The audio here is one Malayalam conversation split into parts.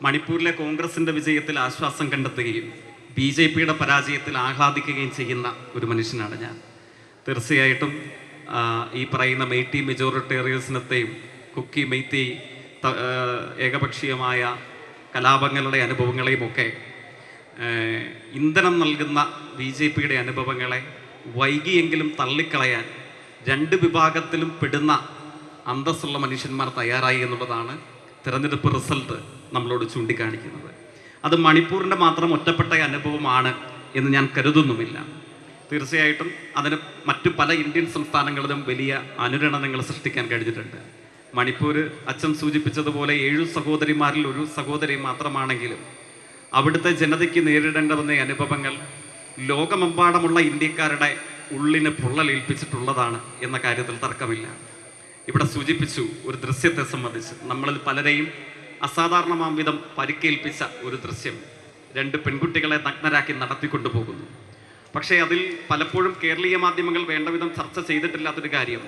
മണിപ്പൂരിലെ കോൺഗ്രസിന്റെ വിജയത്തിൽ ആശ്വാസം കണ്ടെത്തുകയും ബി ജെ പിയുടെ പരാജയത്തിൽ ആഹ്ലാദിക്കുകയും ചെയ്യുന്ന ഒരു മനുഷ്യനാണ് ഞാൻ. തീർച്ചയായിട്ടും ഈ പറയുന്ന മെയ്റ്റി മെജോറിറ്റേറിയൻസിനത്തെയും കുക്കി മെയ്റ്റി ഏകപക്ഷീയമായ കലാപങ്ങളുടെ അനുഭവങ്ങളെയും ഒക്കെ ഇന്ധനം നൽകുന്ന ബി ജെ പിയുടെ അനുഭവങ്ങളെ വൈകിയെങ്കിലും തള്ളിക്കളയാൻ രണ്ട് വിഭാഗത്തിലും പെടുന്ന അന്തസ്സുള്ള മനുഷ്യന്മാർ തയ്യാറായി എന്നുള്ളതാണ് തിരഞ്ഞെടുപ്പ് റിസൾട്ട് നമ്മളോട് ചൂണ്ടിക്കാണിക്കുന്നത്. അത് മണിപ്പൂരിന്റെ മാത്രം ഒറ്റപ്പെട്ട അനുഭവമാണ് എന്ന് ഞാൻ കരുതുന്നുമില്ല. തീർച്ചയായിട്ടും അതിന് മറ്റു പല ഇന്ത്യൻ സംസ്ഥാനങ്ങളിലും വലിയ അനുരണനങ്ങൾ സൃഷ്ടിക്കാൻ കഴിഞ്ഞിട്ടുണ്ട്. മണിപ്പൂർ അച്ഛൻ സൂചിപ്പിച്ചതുപോലെ ഏഴു സഹോദരിമാരിൽ ഒരു സഹോദരി മാത്രമാണെങ്കിലും അവിടുത്തെ ജനതയ്ക്ക് നേരിടേണ്ട വന്ന അനുഭവങ്ങൾ ലോകമെമ്പാടുമുള്ള ഇന്ത്യക്കാരുടെ ഉള്ളിന് പൊള്ളലേൽപ്പിച്ചിട്ടുള്ളതാണ് എന്ന കാര്യത്തിൽ തർക്കമില്ല. ഇവിടെ സൂചിപ്പിച്ചു ഒരു ദൃശ്യത്തെ സംബന്ധിച്ച്. നമ്മളിൽ പലരെയും അസാധാരണമാം വിധം പരിക്കേൽപ്പിച്ച ഒരു ദൃശ്യം രണ്ട് പെൺകുട്ടികളെ നഗ്നരാക്കി നടത്തിക്കൊണ്ടു പോകുന്നു പക്ഷേ അതിൽ പലപ്പോഴും കേരളീയ മാധ്യമങ്ങൾ വേണ്ട വിധം ചർച്ച ചെയ്തിട്ടില്ലാത്തൊരു കാര്യം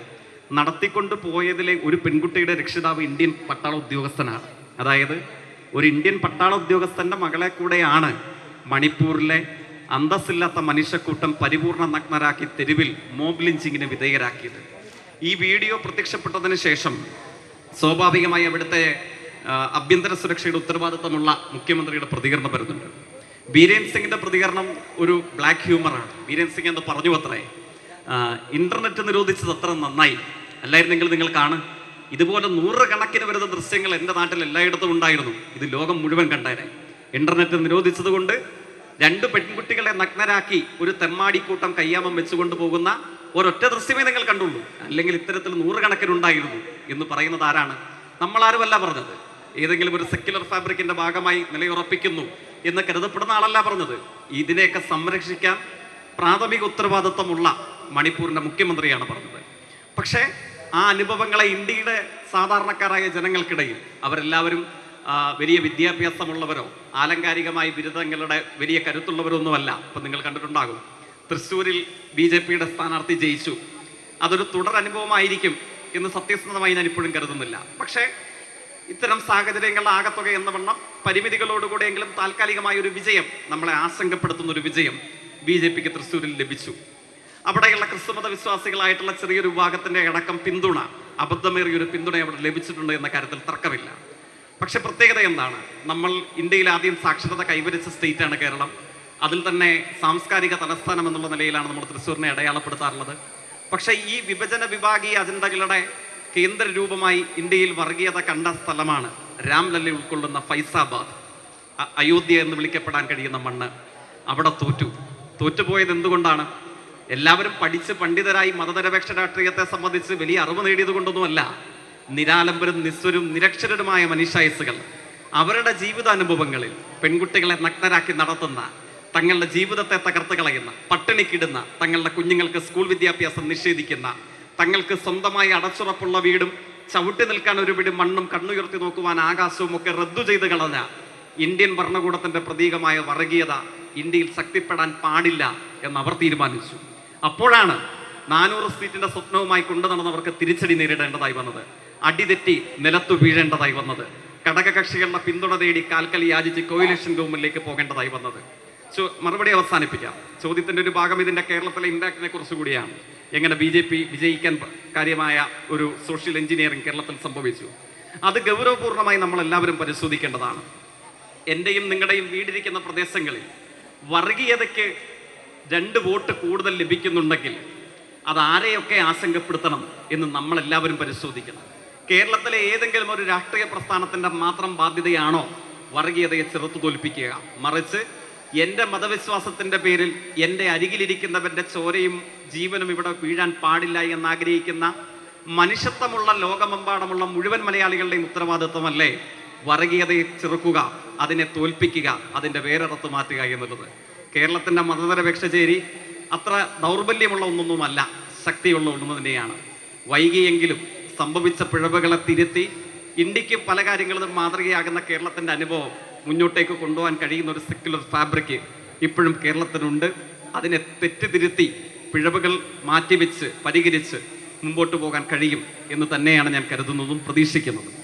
നടത്തിക്കൊണ്ട് പോയതിലെ ഒരു പെൺകുട്ടിയുടെ രക്ഷിതാവ് ഇന്ത്യൻ പട്ടാള ഉദ്യോഗസ്ഥനാണ്. അതായത് ഒരു ഇന്ത്യൻ പട്ടാള ഉദ്യോഗസ്ഥന്റെ മകളെ കൂടെയാണ് മണിപ്പൂരിലെ അന്തസ്സില്ലാത്ത മനുഷ്യക്കൂട്ടം പരിപൂർണ നഗ്നരാക്കി തെരുവിൽ മോബ് ലിഞ്ചിങ്ങിന് വിധേയരാക്കിയത്. ഈ വീഡിയോ പ്രത്യക്ഷപ്പെട്ടതിന് ശേഷം സ്വാഭാവികമായി അവിടുത്തെ ആഭ്യന്തര സുരക്ഷയുടെ ഉത്തരവാദിത്തമുള്ള മുഖ്യമന്ത്രിയുടെ പ്രതികരണം വരുന്നുണ്ട്. ബീരേൻ സിംഗിന്റെ പ്രതികരണം ഒരു ബ്ലാക്ക് ഹ്യൂമറാണ് ബീരേൻ സിംഗ് എന്ന് പറഞ്ഞു അത്രേ. ഇന്റർനെറ്റ് നിരോധിച്ചത് അത്ര നന്നായി. അല്ലായിരുന്നെങ്കിൽ നിങ്ങൾ കാണും. ഇതുപോലെ നൂറുകണക്കിന് വരുന്ന ദൃശ്യങ്ങൾ എന്റെ നാട്ടിൽ എല്ലായിടത്തും ഉണ്ടായിരുന്നു. ഇത് ലോകം മുഴുവൻ കണ്ടേനെ. ഇന്റർനെറ്റ് നിരോധിച്ചത് കൊണ്ട് രണ്ട് പെൺകുട്ടികളെ നഗ്നരാക്കി ഒരു തെമ്മാടിക്കൂട്ടം കയ്യാമം വെച്ചുകൊണ്ട് പോകുന്ന ഒരൊറ്റ ദൃശ്യമേ നിങ്ങൾ കണ്ടുള്ളൂ. അല്ലെങ്കിൽ ഇത്തരത്തിൽ നൂറുകണക്കിനുണ്ടായിരുന്നു എന്ന് പറയുന്നത് ആരാണ്? നമ്മളാരുമല്ല പറഞ്ഞത്. ഏതെങ്കിലും ഒരു സെക്യുലർ ഫാബ്രിക്കിന്റെ ഭാഗമായി നിലയുറപ്പിക്കുന്നു എന്ന് കരുതപ്പെടുന്ന ആളല്ല പറഞ്ഞത്. ഇതിനെയൊക്കെ സംരക്ഷിക്കാൻ പ്രാഥമിക ഉത്തരവാദിത്വമുള്ള മണിപ്പൂരിന്റെ മുഖ്യമന്ത്രിയാണ് പറഞ്ഞത്. പക്ഷേ ആ അനുഭവങ്ങളെ ഇന്ത്യയുടെ സാധാരണക്കാരായ ജനങ്ങൾക്കിടയിൽ അവരെല്ലാവരും വലിയ വിദ്യാഭ്യാസമുള്ളവരോ ആലങ്കാരികമായ ബിരുദങ്ങളുടെ വലിയ കരുത്തുള്ളവരോ ഒന്നുമല്ല ഇപ്പം നിങ്ങൾ കണ്ടിട്ടുണ്ടാകും. തൃശ്ശൂരിൽ ബി ജെ പിയുടെ സ്ഥാനാർത്ഥി ജയിച്ചു. അതൊരു തുടർ അനുഭവമായിരിക്കും എന്ന് സത്യസന്ധമായി ഞാൻ ഇപ്പോഴും കരുതുന്നില്ല. പക്ഷേ ഇത്തരം സാഹചര്യങ്ങളുടെ ആകത്തുക എന്ന വണ്ണം പരിമിതികളോടുകൂടെയെങ്കിലും താൽക്കാലികമായ ഒരു വിജയം നമ്മളെ ആശങ്കപ്പെടുത്തുന്ന ഒരു വിജയം ബി ജെ പിക്ക് തൃശ്ശൂരിൽ ലഭിച്ചു. അവിടെയുള്ള ക്രിസ്തുമത വിശ്വാസികളായിട്ടുള്ള ചെറിയൊരു വിഭാഗത്തിന്റെ അടക്കം പിന്തുണ അബദ്ധമേറിയ ഒരു പിന്തുണ അവിടെ ലഭിച്ചിട്ടുണ്ട് എന്ന കാര്യത്തിൽ തർക്കമില്ല. പക്ഷെ പ്രത്യേകത എന്താണ്? നമ്മൾ ഇന്ത്യയിൽ ആദ്യം സാക്ഷരത കൈവരിച്ച സ്റ്റേറ്റാണ് കേരളം. അതിൽ തന്നെ സാംസ്കാരിക തലസ്ഥാനം എന്നുള്ള നിലയിലാണ് നമ്മൾ തൃശ്ശൂരിനെ അടയാളപ്പെടുത്താറുള്ളത്. പക്ഷേ ഈ വിഭജന വിഭാഗീയ അജണ്ടകളുടെ കേന്ദ്ര രൂപമായി ഇന്ത്യയിൽ വർഗീയത കണ്ട സ്ഥലമാണ് രാംലല്ല ഉൾക്കൊള്ളുന്ന ഫൈസാബാദ്. അയോധ്യ എന്ന് വിളിക്കപ്പെടാൻ കഴിയുന്ന മണ്ണ് അവിടെ തോറ്റു. തോറ്റുപോയത് എന്തുകൊണ്ടാണ്? എല്ലാവരും പഠിച്ച് പണ്ഡിതരായി മതനിരപേക്ഷ രാഷ്ട്രീയത്തെ സംബന്ധിച്ച് വലിയ അറിവ് നേടിയത് കൊണ്ടൊന്നുമല്ല നിരാലംബരും നിസ്വരും നിരക്ഷരരുമായ മനുഷ്യായുസുകൾ അവരുടെ ജീവിതാനുഭവങ്ങളിൽ പെൺകുട്ടികളെ നഗ്നരാക്കി നടത്തുന്ന തങ്ങളുടെ ജീവിതത്തെ തകർത്ത് കളയുന്ന പട്ടിണിക്കിടുന്ന തങ്ങളുടെ കുഞ്ഞുങ്ങൾക്ക് സ്കൂൾ വിദ്യാഭ്യാസം നിഷേധിക്കുന്ന തങ്ങൾക്ക് സ്വന്തമായി അടച്ചുറപ്പുള്ള വീടും ചവിട്ടി നിൽക്കാൻ ഒരു പിടി മണ്ണും കണ്ണുയർത്തി നോക്കുവാൻ ആകാശവും ഒക്കെ റദ്ദു ചെയ്ത് കളഞ്ഞ ഇന്ത്യൻ ഭരണകൂടത്തിന്റെ പ്രതീകമായ വർഗീയത ഇന്ത്യയിൽ ശക്തിപ്പെടാൻ പാടില്ല എന്ന് അവർ തീരുമാനിച്ചു. അപ്പോഴാണ് നാനൂറ് സീറ്റിന്റെ സ്വപ്നവുമായി കൊണ്ടു നടന്നവർക്ക് തിരിച്ചടി നേരിടേണ്ടതായി വന്നത്. അടിതെറ്റി നിലത്തു വീഴേണ്ടതായി വന്നത്. ഘടകകക്ഷികളുടെ പിന്തുണ തേടി കാൽക്കൽ യാചിച്ച് കോയിലേഷൻ ഗവൺമെന്റിലേക്ക് പോകേണ്ടതായി വന്നത്. മറുപടി അവസാനിപ്പിക്കാം. ചോദ്യത്തിന്റെ ഒരു ഭാഗം ഇതിന്റെ കേരളത്തിലെ ഇമ്പാക്റ്റിനെ കുറിച്ച് കൂടിയാണ്. എങ്ങനെ ബി ജെ പി വിജയിക്കാൻ കാര്യമായ ഒരു സോഷ്യൽ എഞ്ചിനീയറിംഗ് കേരളത്തിൽ സംഭവിച്ചു? അത് ഗൗരവപൂർണമായി നമ്മൾ എല്ലാവരും പരിശോധിക്കേണ്ടതാണ്. എന്റെയും നിങ്ങളുടെയും വീടിരിക്കുന്ന പ്രദേശങ്ങളിൽ വർഗീയതയ്ക്ക് രണ്ട് വോട്ട് കൂടുതൽ ലഭിക്കുന്നുണ്ടെങ്കിൽ അത് ആരെയൊക്കെ ആശങ്കപ്പെടുത്തണം എന്ന് നമ്മളെല്ലാവരും പരിശോധിക്കണം. കേരളത്തിലെ ഏതെങ്കിലും ഒരു രാഷ്ട്രീയ പ്രസ്ഥാനത്തിന്റെ മാത്രം ബാധ്യതയാണോ വർഗീയതയെ ചെറുത്തു തോൽപ്പിക്കുക മറിച്ച് എന്റെ മതവിശ്വാസത്തിന്റെ പേരിൽ എന്റെ അരികിലിരിക്കുന്നവന്റെ ചോരയും ജീവനും ഇവിടെ വീഴാൻ പാടില്ല എന്നാഗ്രഹിക്കുന്ന മനുഷ്യത്വമുള്ള ലോകമെമ്പാടുമുള്ള മുഴുവൻ മലയാളികളുടെയും ഉത്തരവാദിത്വമല്ലേ? വർഗീയതയെ ചെറുക്കുക അതിനെ തോൽപ്പിക്കുക അതിന്റെ വേറെടുത്ത് മാറ്റുക എന്നുള്ളത്. കേരളത്തിന്റെ മതനിരപേക്ഷ ചേരി അത്ര ദൗർബല്യമുള്ള ഒന്നൊന്നുമല്ല ശക്തിയുള്ള ഒന്ന് തന്നെയാണ്. വൈകിയെങ്കിലും സംഭവിച്ച പിഴവുകളെ തിരുത്തി ഇന്ത്യയ്ക്ക് പല കാര്യങ്ങളും മാതൃകയാകുന്ന കേരളത്തിന്റെ അനുഭവം മുന്നോട്ടേക്ക് കൊണ്ടുപോകാൻ കഴിയുന്ന ഒരു സെക്യുലർ ഫാബ്രിക് ഇപ്പോഴും കേരളത്തിനുണ്ട്. അതിനെ തെറ്റിതിരുത്തി പിഴവുകൾ മാറ്റിവെച്ച് പരിഹരിച്ച് മുമ്പോട്ട് പോകാൻ കഴിയും എന്ന് തന്നെയാണ് ഞാൻ കരുതുന്നതും പ്രതീക്ഷിക്കുന്നതും.